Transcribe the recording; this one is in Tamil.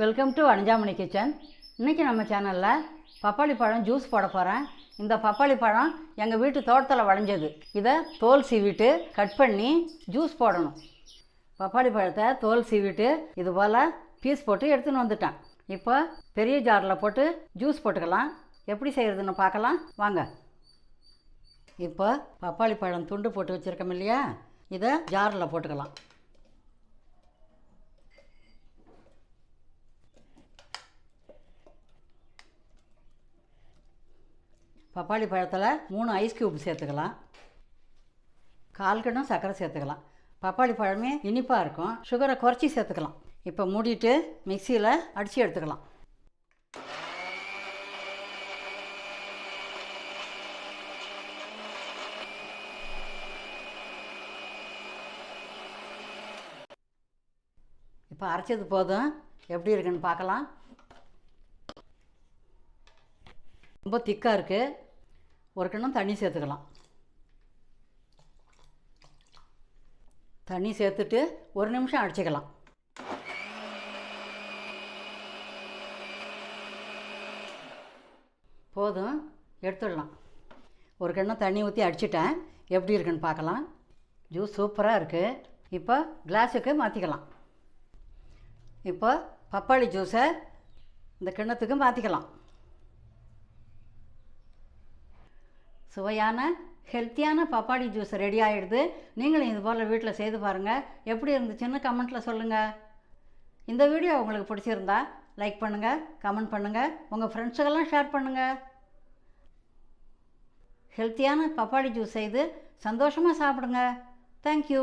வெல்கம் டு அஞ்சாமணி கிச்சன் இன்றைக்கி நம்ம சேனலில் பப்பாளி பழம் ஜூஸ் போட போகிறேன் இந்த பப்பாளி பழம் எங்கள் வீட்டு தோட்டத்தில் வளைஞ்சது. இதை தோல் சீவிட்டு கட் பண்ணி ஜூஸ் போடணும். பப்பாளி பழத்தை தோல் சீவிட்டு இது போல் பீஸ் போட்டு எடுத்துன்னு வந்துட்டேன். இப்போ பெரிய ஜாரில் போட்டு ஜூஸ் போட்டுக்கலாம். எப்படி செய்கிறதுன்னு பார்க்கலாம். வாங்க. இப்போ பப்பாளி பழம் துண்டு போட்டு வச்சுருக்கோம் இல்லையா? இதை ஜாரில் போட்டுக்கலாம். பப்பாளி பழத்தில் மூணு ஐஸ் கியூப் சேர்த்துக்கலாம். கால் கிணம் சர்க்கரை சேர்த்துக்கலாம். பப்பாளி பழமே இனிப்பாக இருக்கும். சுகரை குறைச்சி சேர்த்துக்கலாம். இப்போ மூடிட்டு மிக்சியில் அடித்து எடுத்துக்கலாம். இப்போ அரைச்சது போதும். எப்படி இருக்குன்னு பார்க்கலாம். ரொம்ப திக்காக இருக்குது ஒரு கிண்ணம் தண்ணி சேர்த்துக்கலாம். தண்ணி சேர்த்துட்டு ஒரு நிமிஷம் அடிச்சுக்கலாம். போதும் எடுத்துடலாம். ஒரு கிண்ணம் தண்ணி ஊற்றி அடிச்சிட்டேன். எப்படி இருக்குன்னு பார்க்கலாம். ஜூஸ் சூப்பராக இருக்குது இப்போ கிளாஸுக்கு மாற்றிக்கலாம் இப்போ பப்பாளி ஜூஸை இந்த கிண்ணத்துக்கு மாற்றிக்கலாம் சுவையான ஹெல்த்தியான பப்பாளி ஜூஸ் ரெடி ஆகிடுது நீங்களும் இது போல் வீட்டில் செய்து பாருங்கள் எப்படி இருந்துச்சுன்னு கமெண்ட்டில் சொல்லுங்கள் இந்த வீடியோ உங்களுக்கு பிடிச்சிருந்தா லைக் பண்ணுங்கள் கமெண்ட் பண்ணுங்கள் உங்கள் ஃப்ரெண்ட்ஸுக்கெல்லாம் ஷேர் பண்ணுங்கள் ஹெல்த்தியான பப்பாளி ஜூஸ் செய்து சந்தோஷமாக சாப்பிடுங்க. தேங்க்யூ